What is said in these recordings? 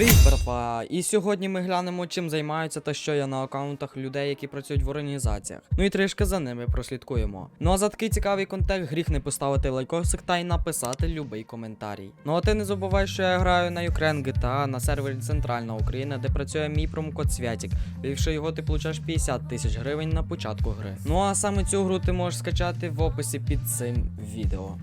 Привіт, братва! І сьогодні ми глянемо, чим займаються та що є на аккаунтах людей, які працюють в організаціях. Ну і трішки за ними прослідкуємо. Ну а за такий цікавий контент гріх не поставити лайкосик та й написати любий коментарій. Ну а ти не забувай, що я граю на Ukraine GTA на сервері Центральна Україна, де працює мій промокод Святік. Вивівши його, ти получаєш 50 тисяч гривень на початку гри. Ну а саме цю гру ти можеш скачати в описі під цим відео.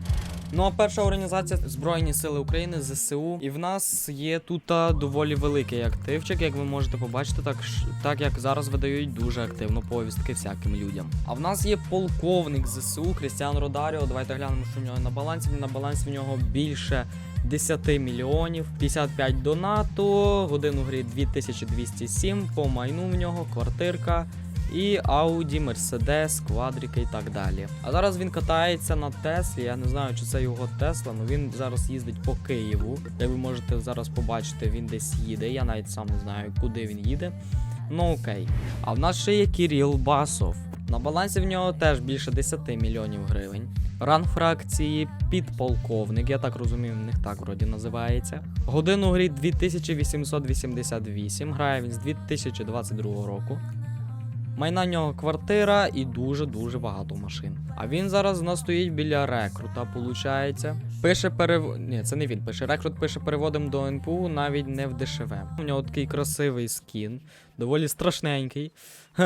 Ну а перша організація Збройні Сили України ЗСУ. І в нас є тут доволі великий активчик, як ви можете побачити, так так як зараз видають дуже активно повістки всяким людям. А в нас є полковник ЗСУ Крістіан Родаріо. Давайте глянемо, що в нього на балансі. На балансі в нього більше 10 мільйонів, 55 донату, годину грі 2207, по майну в нього квартирка. І Audi, Mercedes, квадрики і так далі. А зараз він катається на Теслі. Я не знаю, чи це його Тесла, але він зараз їздить по Києву. Як ви можете зараз побачити, він десь їде. Я навіть сам не знаю, куди він їде. Ну окей. А в нас ще є Кіріл Басов. На балансі в нього теж більше 10 мільйонів гривень. Ранг фракції підполковник, я так розумію, в них так вроді називається. Годину грі 2888. Грає він з 2022 року. Майна нього квартира і дуже-дуже багато машин. А він зараз у нас стоїть біля рекрута, получається. Пише перев... Ні, це не він пише. Рекрут пише переводом до НПУ навіть не в ДШВ. У нього такий красивий скін, доволі страшненький.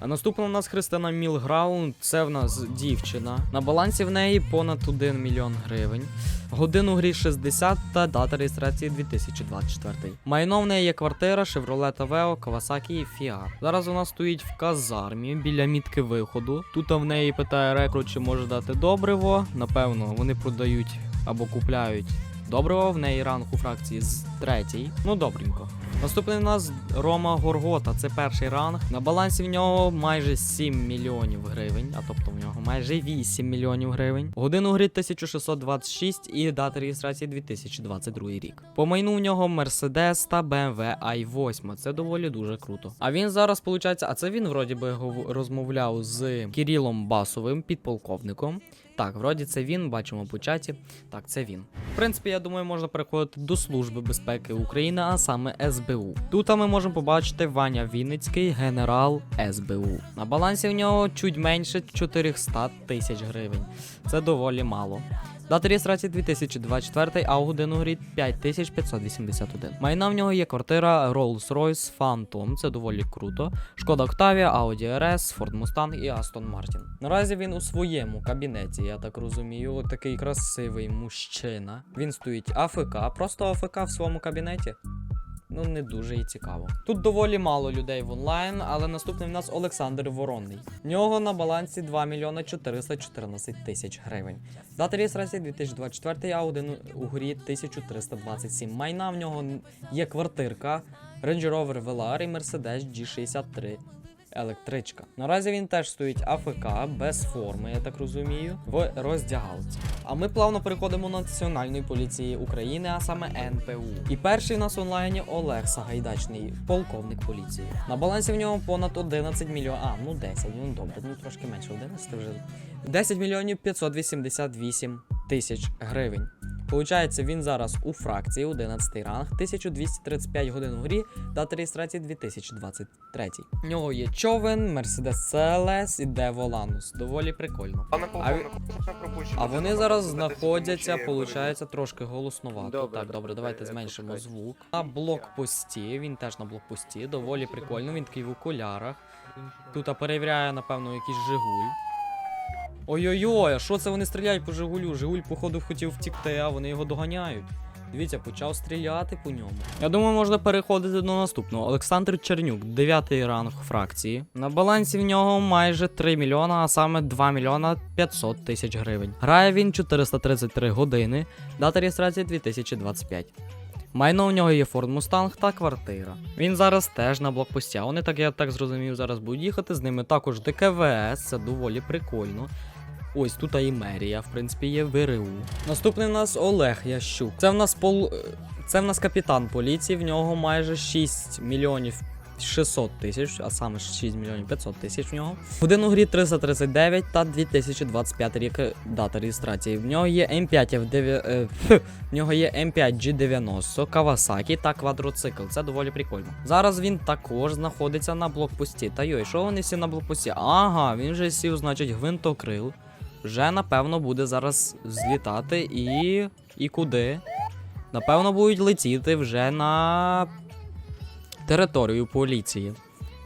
А наступна у нас Христина Мілграунд. Це в нас дівчина. На балансі в неї понад 1 мільйон гривень. Годину грі 60 та дата реєстрації 2024. Майно в неї є квартира, Chevrolet Aveo, Kawasaki і Fiat. Зараз вона стоїть в казармі біля мітки виходу. Тут в неї питає рекрут, чи може дати добриво. Напевно, вони продають або купляють добриво. В неї ранг у фракції з третій. Ну добренько. Наступний у нас Рома Горгота, це перший ранг. На балансі в нього майже 7 мільйонів гривень, а тобто в нього майже 8 мільйонів гривень. Годину гри 1626 і дата реєстрації 2022 рік. По майну в нього Mercedes та BMW i8. Це доволі дуже круто. А він зараз, виходить, а це він вроді би розмовляв з Кірілом Басовим, підполковником. Так, вроді це він, бачимо по чаті. Так, це він. В принципі, я думаю, можна переходити до Служби безпеки України, а саме СБУ. Тут ми можемо побачити Ваня Вінницький, генерал СБУ. На балансі в нього чуть менше 400 тисяч гривень. Це доволі мало. Дата реєстрації 2024, а у годину грі 5581. Майна в нього є квартира Rolls-Royce Phantom, це доволі круто. Шкода Octavia, Audi RS, Ford Mustang і Aston Martin. Наразі він у своєму кабінеті, я так розумію, такий красивий мужчина. Він стоїть АФК, просто АФК в своєму кабінеті. Ну, не дуже і цікаво. Тут доволі мало людей в онлайн, але наступний в нас Олександр Воронний. В нього на балансі 2 мільйони 414 тисяч гривень. Дата реєстрації 2024, а один у грі 1327. Майна в нього є квартирка, Range Rover Velar і Mercedes G63. Електричка. Наразі він теж стоїть АФК без форми, я так розумію, в роздягалці. А ми плавно переходимо Національної поліції України, а саме НПУ. І перший у нас в онлайні Олег Сагайдачний, полковник поліції. На балансі в нього понад 11 мільйонів. А, ну 10, ну добре, ну трошки менше 11 вже. 10 мільйонів 588 тисяч гривень. Получається, він зараз у фракції 11 ранг, 1235 годин у грі, дата реєстрації 2023. У нього є човен, Mercedes CLS і Devo Lanus. Доволі прикольно. Пане А полковнику, можна пропущено? А вони зараз знаходяться, получається, трошки голосновато. Добре, так, добре, давайте зменшимо звук. На блокпості, він теж на блокпості, доволі прикольно, він такий в окулярах. Тут перевіряє, напевно, якийсь Жигуль. Ой-ой-ой, а що це вони стріляють по Жигулю? Жигуль, походу, хотів втікти, а вони його доганяють. Дивіться, почав стріляти по ньому. Я думаю, можна переходити до наступного. Олександр Чернюк, 9 ранг фракції. На балансі в нього майже 3 мільйона, а саме 2 мільйона 500 тисяч гривень. Грає він 433 години, дата реєстрації 2025. Майно у нього є Ford Mustang та квартира. Він зараз теж на блокпості. Вони так, я так зрозумів, зараз будуть їхати. З ними також ДКВС, це доволі прикольно. Ось тут і мерія, в принципі, є ВРУ. Наступний в нас Олег Ящук. Це в нас пол. е, Це в нас капітан поліції, в нього майже 6 мільйонів 600 тисяч, а саме 6 мільйонів 500 тисяч в нього. Годин у грі 339 та 2025 рік е, дата реєстрації. В нього є М5 F9, е, в нього є М5 G90, Kawasaki та квадроцикл. Це доволі прикольно. Зараз він також знаходиться на блокпості. Та йой, що вони всі на блокпості? Ага, він вже сів, значить, гвинтокрил. Вже напевно буде зараз злітати і. і куди? Напевно, будуть летіти вже на територію поліції.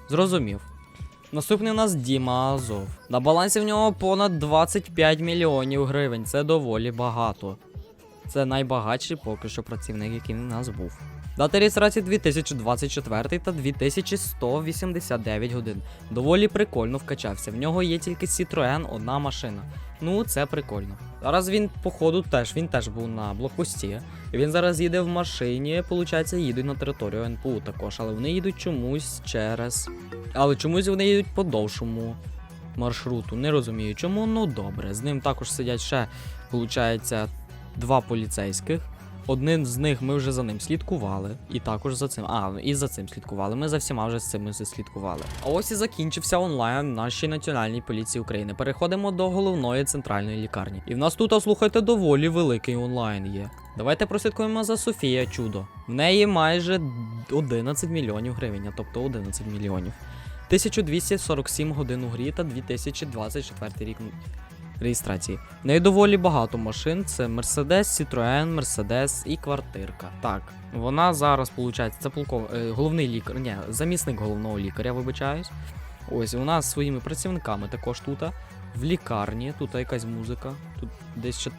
Зрозумів. Наступний у нас Діма Азов. На балансі в нього понад 25 мільйонів гривень. Це доволі багато. Це найбагатший поки що працівник, який в нас був. Дата реєстрації 2024 та 2189 годин. Доволі прикольно вкачався. В нього є тільки Citroen, одна машина. Ну, це прикольно. Зараз він, походу, теж він теж був на блокпості. Він зараз їде в машині, виходить, їдуть на територію НПУ також, але вони їдуть чомусь через. Але чомусь вони їдуть по довшому маршруту. Не розумію чому, ну добре. З ним також сидять ще, виходить, два поліцейських. Один з них ми вже за ним слідкували, і також за цим. А, і за цим слідкували. Ми за всіма вже з цим слідкували. А ось і закінчився онлайн нашій національній поліції України. Переходимо до головної центральної лікарні. І в нас тут, а, слухайте, доволі великий онлайн є. Давайте прослідкуємо за Софія Чудо. В неї майже 11 мільйонів гривень, а тобто 11 мільйонів. 1247 годин у грі та 2024 рік реєстрації. В доволі багато машин: це Mercedes, Citroen, Mercedes і квартирка. Так, вона зараз, виходить, це полков... е, головний лікар, ні, замісник головного лікаря, вибачаюсь. Ось вона з своїми працівниками також тут. В лікарні, тут якась музика. Тут десь ще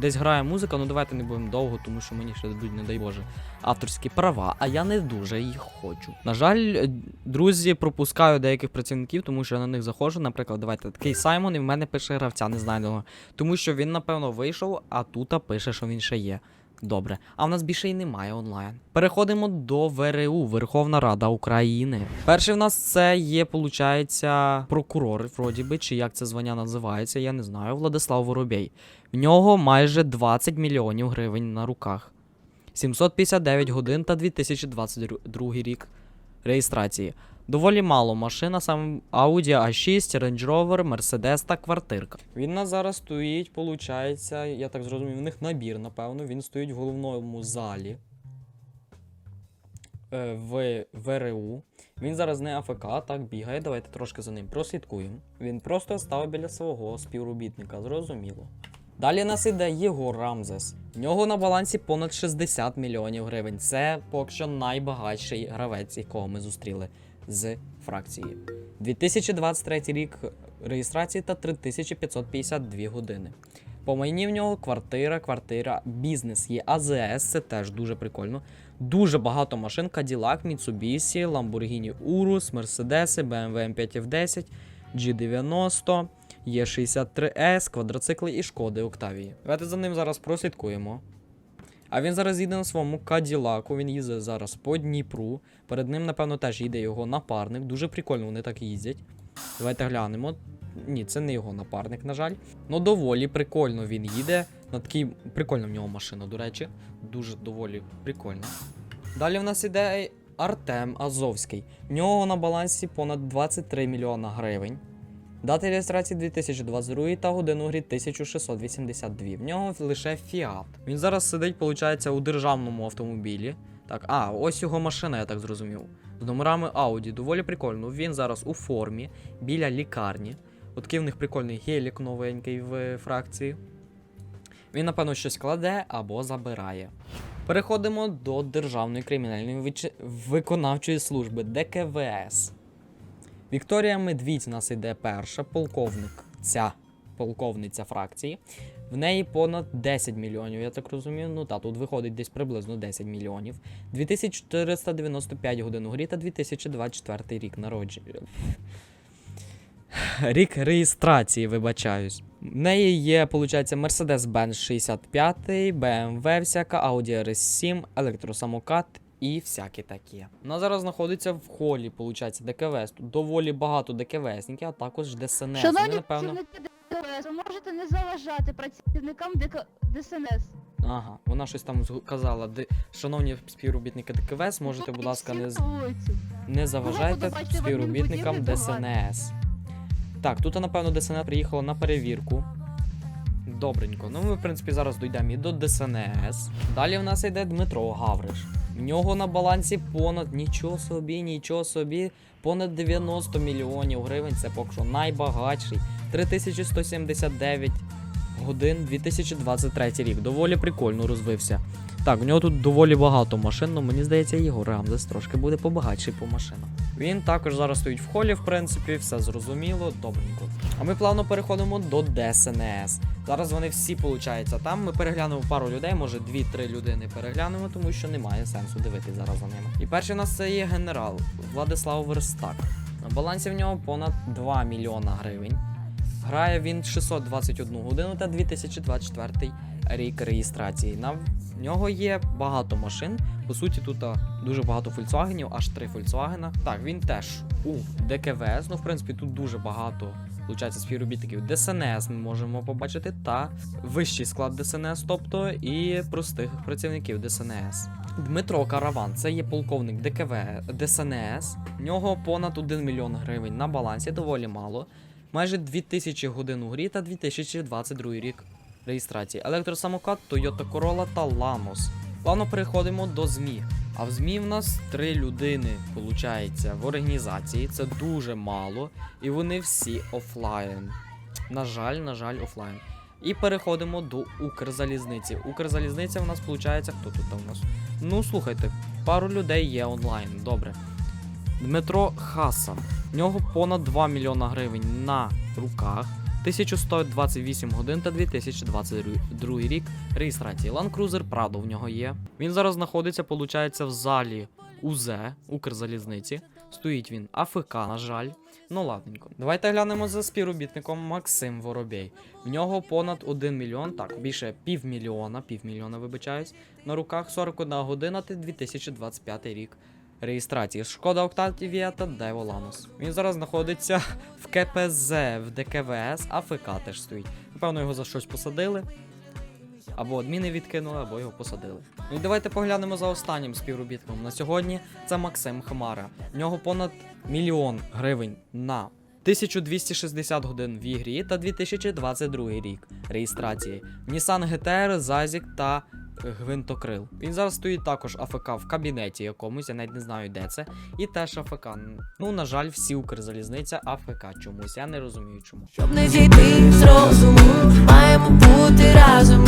десь грає музика, ну давайте не будемо довго, тому що мені ще дадуть, не дай Боже, авторські права, а я не дуже їх хочу. На жаль, е, друзі, пропускаю деяких працівників, тому що я на них заходжу. Наприклад, давайте такий Саймон, і в мене пише гравця, не знаю. Тому що він, напевно, вийшов, а тут пише, що він ще є. Добре, а в нас більше й немає онлайн. Переходимо до ВРУ, Верховна Рада України. Перший в нас це є, получається, прокурор, вроді би, чи як це звання називається, я не знаю. Владислав Воробей. В нього майже 20 мільйонів гривень на руках. 759 годин та 2022 рік реєстрації. Доволі мало машин, а саме Audi A6, Range Rover, Mercedes та квартирка. Він на зараз стоїть, виходить, я так зрозумів, у них набір, напевно. Він стоїть в головному залі е, в ВРУ. Він зараз не АФК, так бігає. Давайте трошки за ним прослідкуємо. Він просто став біля свого співробітника, зрозуміло. Далі нас іде Єгор Рамзес. В нього на балансі понад 60 мільйонів гривень. Це поки що найбагатший гравець, якого ми зустріли з фракції. 2023 рік реєстрації та 3552 години. По майні в нього квартира, квартира, бізнес є АЗС, це теж дуже прикольно. Дуже багато машин: Cadillac, Mitsubishi, Lamborghini Urus, Mercedes, BMW M5F10, G90, Є63S, квадроцикли і шкоди Октавії. Давайте за ним зараз прослідкуємо. А він зараз їде на своєму Каділаку, він їздить зараз по Дніпру. Перед ним, напевно, теж їде його напарник. Дуже прикольно вони так їздять. Давайте глянемо. Ні, це не його напарник, на жаль. Ну, доволі прикольно він їде. На такий прикольна в нього машина, до речі. Дуже доволі прикольно. Далі в нас іде Артем Азовський. В нього на балансі понад 23 мільйона гривень. Дата реєстрації 2022 та годину грі 1682. В нього лише Фіат. Він зараз сидить, виходить, у державному автомобілі. Так, а, ось його машина, я так зрозумів. З номерами Audi. Доволі прикольно. Він зараз у формі біля лікарні. От в них прикольний гелік новенький в фракції. Він, напевно, щось кладе або забирає. Переходимо до Державної кримінальної виконавчої служби ДКВС. Вікторія Медвідь у нас іде перша, полковник. Ця полковниця фракції. В неї понад 10 мільйонів, я так розумію. Ну та тут виходить десь приблизно 10 мільйонів. 2495 годин у грі та 2024 рік народження. Рік реєстрації, вибачаюсь. В неї є, виходить, Mercedes-Benz 65, BMW всяка, Audi RS7, електросамокат і всякі такі. Вона зараз знаходиться в холі, виходить, ДКВС. Тут доволі багато ДКВСників, а також ДСНС. Вони, напевно, працівники ДСНС, ви можете не заважати працівникам ДК... ДСНС. Ага, вона щось там казала. Ди... Шановні співробітники ДКВС, можете, будь ласка, не, з- не заважайте в співробітникам ДСНС. Так, тут, напевно, ДСНС приїхала на перевірку. Добренько. Ну, ми, в принципі, зараз дійдемо і до ДСНС. Далі в нас йде Дмитро Гавриш. В нього на балансі понад нічого собі, нічого собі, понад 90 мільйонів гривень. Це поки що найбагатший. 3179 годин 2023 рік. Доволі прикольно розвився. Так, в нього тут доволі багато машин, ну мені здається, Ігор Рамзес трошки буде побагатший по машинам. Він також зараз стоїть в холі, в принципі, все зрозуміло, добренько. А ми плавно переходимо до ДСНС. Зараз вони всі получаються там. Ми переглянемо пару людей, може 2-3 людини переглянемо, тому що немає сенсу дивитись зараз за ними. І перший у нас це є генерал Владислав Верстак. На балансі в нього понад 2 мільйона гривень. Грає він 621 годину та 2024 рік реєстрації. На нього є багато машин. По суті, тут дуже багато Volkswagenів, аж три Volkswagen. Так, він теж у ДКВС. Ну, в принципі, тут дуже багато виходить, співробітників ДСНС ми можемо побачити, та вищий склад ДСНС, тобто і простих працівників ДСНС. Дмитро Караван, це є полковник ДКВ ДСНС. В нього понад 1 мільйон гривень на балансі, доволі мало. Майже 2000 годин у грі та 2022 рік реєстрації. Електросамокат Toyota Corolla та Lanos. Плавно переходимо до ЗМІ. А в ЗМІ в нас три людини, виходить, в організації. Це дуже мало. І вони всі офлайн. На жаль, на жаль, офлайн. І переходимо до Укрзалізниці. Укрзалізниця в нас виходить, хто тут там у нас? Ну, слухайте, пару людей є онлайн, добре. Дмитро Хасан. В нього понад 2 мільйона гривень на руках. 1128 годин та 2022 рік реєстрації. Land Cruiser Prado в нього є. Він зараз знаходиться, виходить, в залі УЗ Укрзалізниці. Стоїть він АФК, на жаль. Ну ладненько. Давайте глянемо за співробітником Максим Воробей. В нього понад 1 мільйон, так, більше півмільйона, півмільйона, вибачаюсь. На руках 41 година та 2025 рік реєстрації. Шкода Octavia та Дево Ланос. Він зараз знаходиться в КПЗ, в ДКВС, АФК теж стоїть. Напевно, його за щось посадили. Або адміни відкинули, або його посадили. Ну і давайте поглянемо за останнім співробітником на сьогодні. Це Максим Хмара. В нього понад мільйон гривень на 1260 годин в ігрі та 2022 рік реєстрації. Nissan GTR, Zazік та гвинтокрил. Він зараз стоїть також АФК в кабінеті якомусь, я навіть не знаю, де це. І теж АФК. Ну, на жаль, всі Укрзалізниця АФК чомусь. Я не розумію чому. Щоб не зійти з розуму, маємо бути разом.